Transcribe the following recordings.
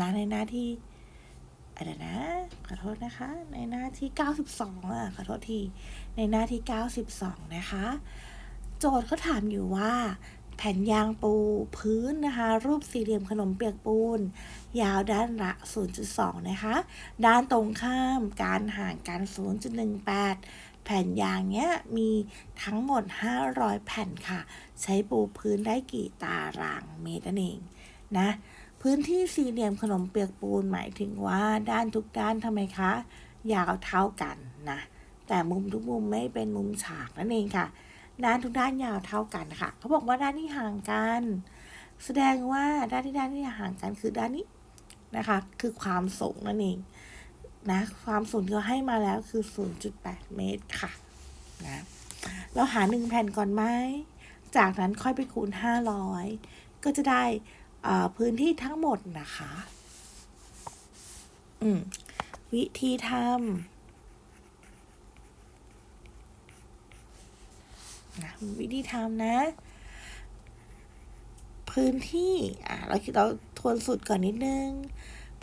นะในหน้าที่อะไรนะ ขอโทษนะคะ ในหน้าที่ 92อะ ขอโทษที ในหน้าที่ 92 นะคะ โจทย์เขาถามอยู่ว่า แผ่นยางปูพื้นนะคะ รูปสี่เหลี่ยมขนมเปียกปูน ยาวด้านละ 0.2 นะคะ ด้านตรงข้ามการห่างกัน 0.18 แผ่นยางเนี้ยมีทั้งหมด 500 แผ่นค่ะ ใช้ปูพื้นได้กี่ตารางเมตรนั่นเองนะ พื้นที่สี่เหลี่ยมขนมเปียกปูนหมายถึงว่าด้านทุกด้านทำไมคะ ยาวเท่ากันนะ แต่มุมทุกมุมไม่เป็นมุมฉากนั่นเองค่ะ ด้านทุกด้านยาวเท่ากันค่ะ เขาบอกว่าด้านที่ห่างกัน แสดงว่าด้านที่ด้านที่ห่างกันคือด้านนี้นะคะ คือความสูงนั่นเองนะความสูงที่เขาให้มาแล้วคือ 0.8 เมตรค่ะนะเราหาหนึ่งแผ่นก่อนไหมจากนั้นค่อยไปคูณ 500 ก็จะได้ พื้นที่ทั้งหมดนะคะ อืม วิธีทำนะวิธีทำนะ พื้นที่ อ่าเราเราทวนสูตรก่อนนิดนึง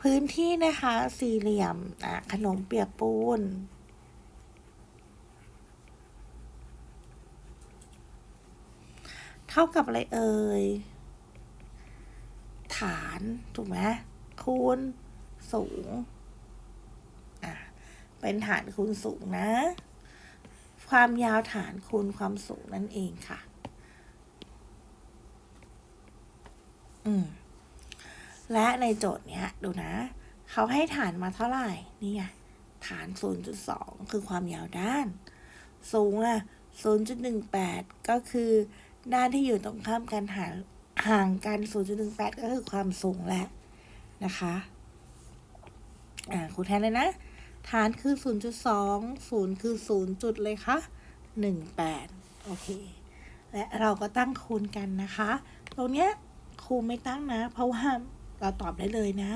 พื้นที่นะคะ สี่เหลี่ยม อ่าขนมเปียกปูนเท่ากับอะไรเอ่ย ฐานถูกไหมคูณสูงอะเป็นฐานคูณสูงนะ ความยาวฐานคูณความสูงนั่นเองค่ะ อืมและในโจทย์เนี้ย ดูนะ เขาให้ฐานมาเท่าไหร่นี่ไงฐาน 0.2 คือความยาวด้าน สูงอะ 0.18 ก็คือด้านที่อยู่ตรงข้ามกันหาง ห่างกัน 0.18 ก็คือความสูงแหละนะคะ อ่าครูแทนเลยนะ ฐานคือ 0.2 0 คือ 0 จุดเลยค่ะ 18 โอเค และเราก็ตั้งคูณกันนะคะ ตรงเนี้ยครูไม่ตั้งนะ เพราะว่าเราตอบได้เลยนะ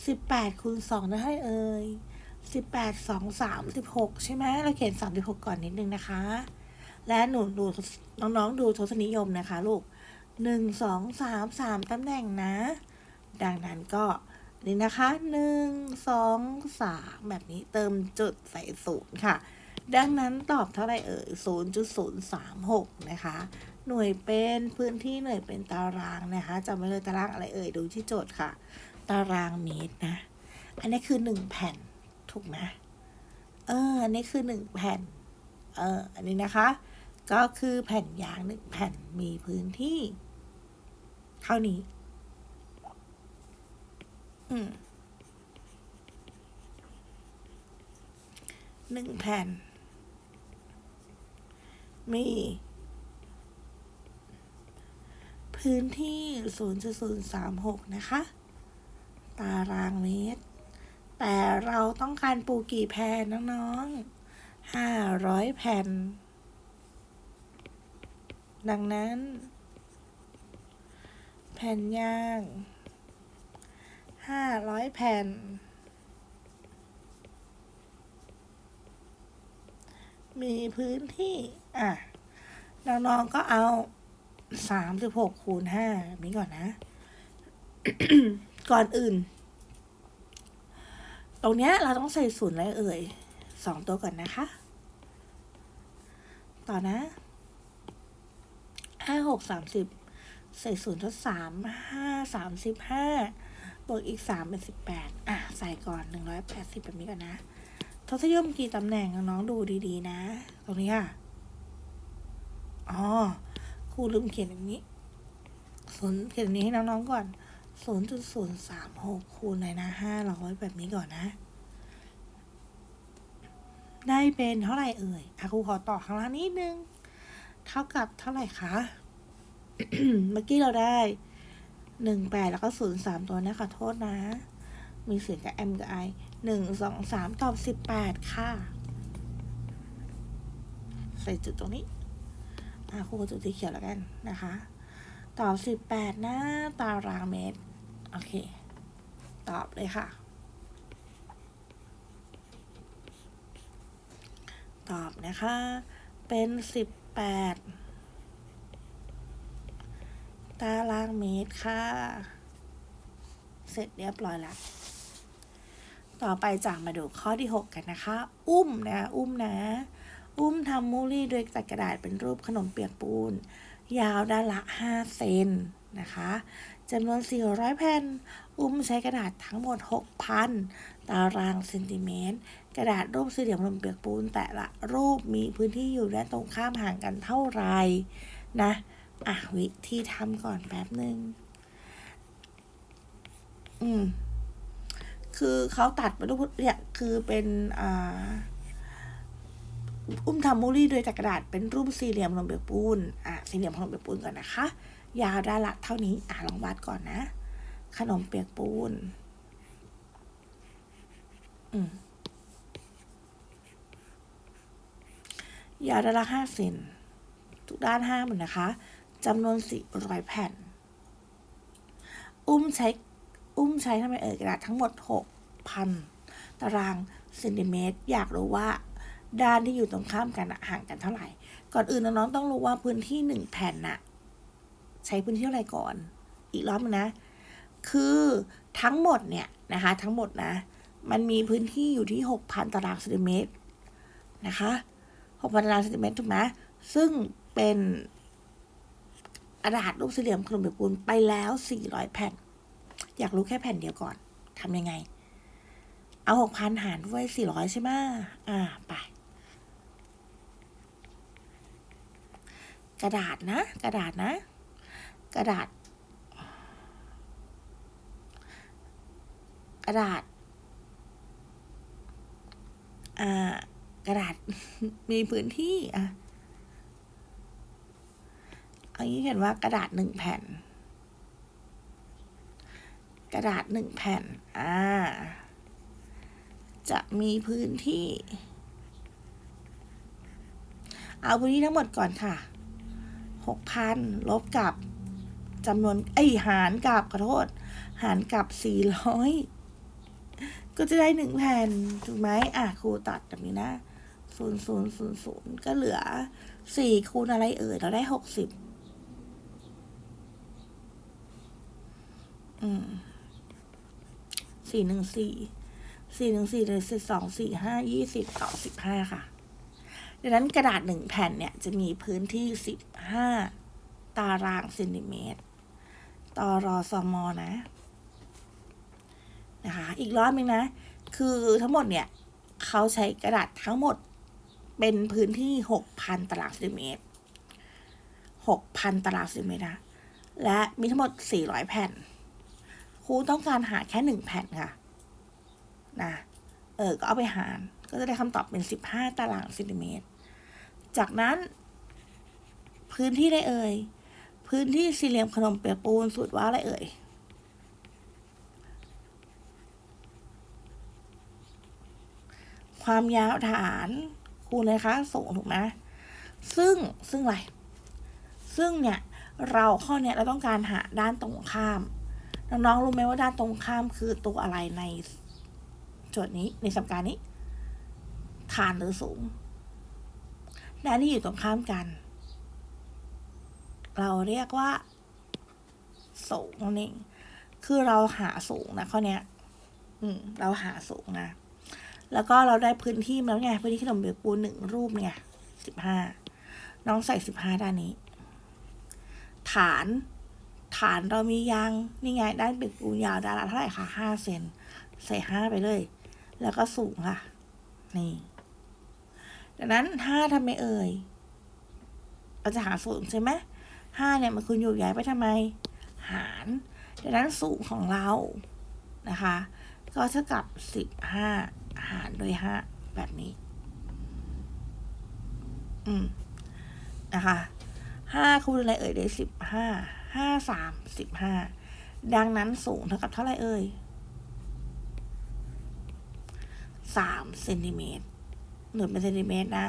18คูณ2ได้เอ่ย18 2 36 ใช่ไหมเราเขียน 36 ก่อนนิดนึงนะคะ และหนูดูน้องๆดูทศนิยมนะคะลูก หนึ่งสองสามสามตำแหน่งนะ ดังนั้นก็นี่นะคะหนึ่งสองสามแบบนี้เติมจุดใส่ศูนย์ค่ะ ดังนั้นตอบเท่าไหร่เอ่ยศูนย์จุดศูนย์สามหกนะคะ หน่วยเป็นพื้นที่หน่วยเป็นตารางนะคะจำไว้เลยตารางอะไรเอ่ยดูที่โจทย์ค่ะ ตารางเมตรนะ อันนี้คือหนึ่งแผ่นถูกไหมเออ อันนี้คือหนึ่งแผ่น เออ อันนี้นะคะ ก็คือแผ่นยางหนึ่งแผ่นมีพื้นที่ เท่านี้ อืมหนึ่งแผ่น มี พื้นที่ 0.036 นะคะ ตารางเมตร แต่เราต้องการปูกี่แผ่นน้องๆ 500 แผ่น ดังนั้น แผ่นยางห้าร้อยแผ่น มีพื้นที่ อะ น้องๆก็เอาสามสิบหกคูณห้าแบบนี้ก่อนนะ ก่อนอื่น ตรงเนี้ยเราต้องใส่ศูนย์อะไรเอ่ยสองตัวก่อนนะคะ ต่อนะ ห้าหกสามสิบใส่ศูนย์ทดสามห้าสามสิบห้าบวกอีกสามเป็นสิบแปดอะ ใส่ก่อนหนึ่งร้อยแปดสิบแบบนี้ก่อนนะทศนิยมกี่ตำแหน่งน้องๆดูดีๆนะ ตรงนี้อะ อ๋อ ครูลืมเขียนอย่างนี้ศูนย์เขียนนี้ให้น้องๆก่อนศูนย์จุดศูนย์สามหกคูณเลยนะห้าร้อยแบบนี้ก่อนนะ ได้เป็นเท่าไหร่เอ่ยอครูขอต่อข้างล่างนิดนึง เท่ากับเท่าไหร่คะ เมื่อกี้เราได้หนึ่งแปดแล้วก็ศูนย์สามตัวนะขอโทษนะ มีเสียงกับ M กับ I หนึ่งสองสามตอบสิบแปดค่ะ ใส่จุดตรงนี้อะครูก็จุดสีเขียวแล้วกันนะคะ ตอบสิบแปดนะตารางเมตร โอเค ตอบเลยค่ะ ตอบนะคะ เป็นสิบแปด ตารางเมตรค่ะ เสร็จเรียบร้อยแล้ว ต่อไปจากมาดูข้อที่ 6 กันนะคะ อุ้มนะ อุ้มนะ อุ้มทำมูลี่โดยจัดกระดาษเป็นรูปขนมเปียกปูน ยาวด้านละ 5 เซนนะคะจำนวน 400 แผ่น อุ้มใช้กระดาษทั้งหมด 6,000 ตารางเซนติเมตร กระดาษรูปสี่เหลี่ยมขนมเปียกปูน แต่ละรูปมีพื้นที่อยู่ด้านตรงข้ามห่างกันเท่าไหร่นะ อะวิธีทำก่อนแป๊บหนึ่งอืม คือเขาตัดมารูปเนี่ยคือเป็นอ่าอุ้มทำมูลี่โดยจากกระดาษเป็นรูปสี่เหลี่ยมขนมเปียกปูนอะสี่เหลี่ยมขนมเปียกปูนก่อนนะคะ ยาวด้านละเท่านี้อะลองวัดก่อนนะ ขนมเปียกปูน อืมยาวด้านละห้าเซนทุกด้านห้าหมดนะคะ จำนวนสี่ร้อยแผ่น อุ้มใช้ อุ้มใช้ทำไมเอ่ยกระดาษทั้งหมดหกพันตารางเซนติเมตร อยากรู้ว่าด้านที่อยู่ตรงข้ามกันห่างกันเท่าไหร่ ก่อนอื่นน้องๆต้องรู้ว่าพื้นที่หนึ่งแผ่นน่ะ ใช้พื้นที่เท่าไหร่ก่อน อีกรอบนึงนะ คือทั้งหมดเนี่ยนะคะ ทั้งหมดนะ มันมีพื้นที่อยู่ที่หกพันตารางเซนติเมตรนะคะหกพันตารางเซนติเมตรถูกไหมซึ่งเป็น กระดาษรูปสี่เหลี่ยมขนมเปียกปูนไปแล้วสี่ร้อยแผ่น อยากรู้แค่แผ่นเดียวก่อนทำยังไง เอาหกพันหารด้วยสี่ร้อยใช่ไหมอ่า ไป กระดาษนะ กระดาษนะ กระดาษ กระดาษ อ่า กระดาษ มีพื้นที่อะ เอันนี้เขียนว่ากระดาษหนึ่งแผ่น กระดาษหนึ่งแผ่น อ่า จะมีพื้นที่ เอาพื้นที่ทั้งหมดก่อนค่ะหกพันลบกับจำนวนไอหารกับขอโทษ หารกับสี่ร้อยก็จะได้หนึ่งแผ่นถูกไหมอะครูตัดแบบนี้นะศูนย์ศูนย์ศูนย์ศูนย์ก็เหลือสี่คูณอะไรเอ่ย เราได้หกสิบอืม สี่หนึ่งสี่สี่หนึ่งสี่เลยสิบสองสี่ห้ายี่สิบต่อสิบห้าค่ะ ดังนั้นกระดาษหนึ่งแผ่นเนี่ย จะมีพื้นที่สิบห้าตารางเซนติเมตรต่อรอซอมอนะ นะคะ อีกรอบนึงนะ คือทั้งหมดเนี่ย เขาใช้กระดาษทั้งหมดเป็นพื้นที่หกพันตารางเซนติเมตรหกพันตารางเซนติเมตรนะ และมีทั้งหมดสี่ร้อยแผ่น ครูต้องการหาแค่หนึ่งแผ่นค่ะนะเออก็เอาไปหาร ก็จะได้คำตอบเป็นสิบห้าตารางเซนติเมตร จากนั้น พื้นที่ได้เอ่ย พื้นที่สี่เหลี่ยมขนมเปียกปูนสูตรว่าอะไรเอ่ยความยาวฐานคูณเลยคะสูงถูกไหมซึ่งซึ่งอะไร ซึ่งเนี่ย เราข้อเนี้ยเราต้องการหาด้านตรงข้าม น้องๆรู้ไหมว่าด้านตรงข้ามคือตัวอะไรในโจทย์นี้ในสมการนี้ฐานหรือสูงด้านที่อยู่ตรงข้ามกัน เราเรียกว่า สูงนั่นเองคือเราหาสูงนะข้อเนี้ยอืม เราหาสูงนะแล้วก็เราได้พื้นที่แล้วไงพื้นที่ขนมเปียกปูนหนึ่งรูปเนี่ยสิบห้าน้องใส่สิบห้าด้านนี้ ฐาน ฐานเรามียางนี่ไงด้านเปียกปูนยาวด้านละเท่าไหร่คะห้าเซนใส่ห้าไปเลย แล้วก็สูงค่ะ นี่ดังนั้นห้าทำไมเอ่ยเราจะหาสูงใช่ไหมห้าเนี่ยมันคุณอยู่ย้ายไปทำไม หารดังนั้นสูงของเรานะคะ ก็เท่ากับสิบห้าหารด้วยห้าแบบนี้ อืม นะคะห้าคูณอะไรเอ่ยได้สิบห้า ห้าสามสิบห้าดังนั้นสูงเท่ากับเท่าไรเอ่ยสามเซนติเมตรหน่วยเป็นเซนติเมตรนะ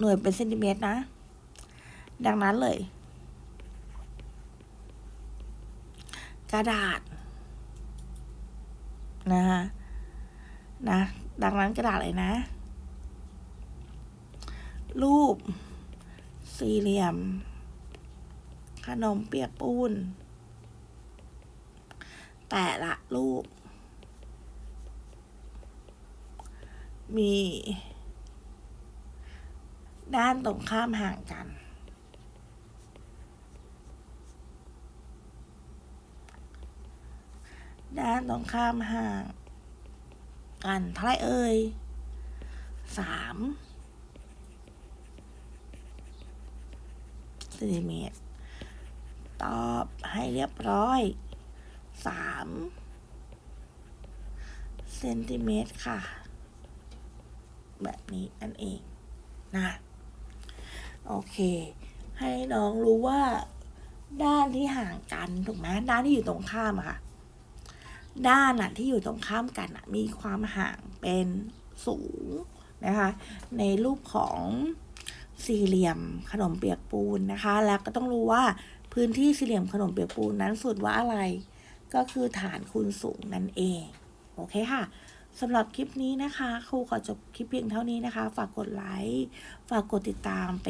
หน่วยเป็นเซนติเมตรนะ ดังนั้นเลย กระดาษ นะคะนะ ดังนั้นกระดาษเลยนะ รูป สี่เหลี่ยม ขนมเปียกปูน แต่ละรูป มี ด้านตรงข้ามห่างกัน ด้านตรงข้ามห่างกันเท่าไรเอ่ยสามเซนติเมตร ตอบให้เรียบร้อยสามเซนติเมตรค่ะ แบบนี้นั่นเองนะ โอเค ให้น้องรู้ว่า ด้านที่ห่างกันถูกไหมด้านที่อยู่ตรงข้ามอะค่ะ ด้านอะที่อยู่ตรงข้ามกันอะมีความห่างเป็นสูงนะคะ ในรูปของสี่เหลี่ยมขนมเปียกปูนนะคะ แล้วก็ต้องรู้ว่า พื้นที่สี่เหลี่ยมขนมเปียกปูนนั้นสุดว่าอะไร ก็คือฐานคูณสูงนั่นเอง โอเคค่ะสำหรับคลิปนี้นะคะ ครูขอจบคลิปเพียงเท่านี้นะคะ ฝากกดไลค์ ฝากกดติดตาม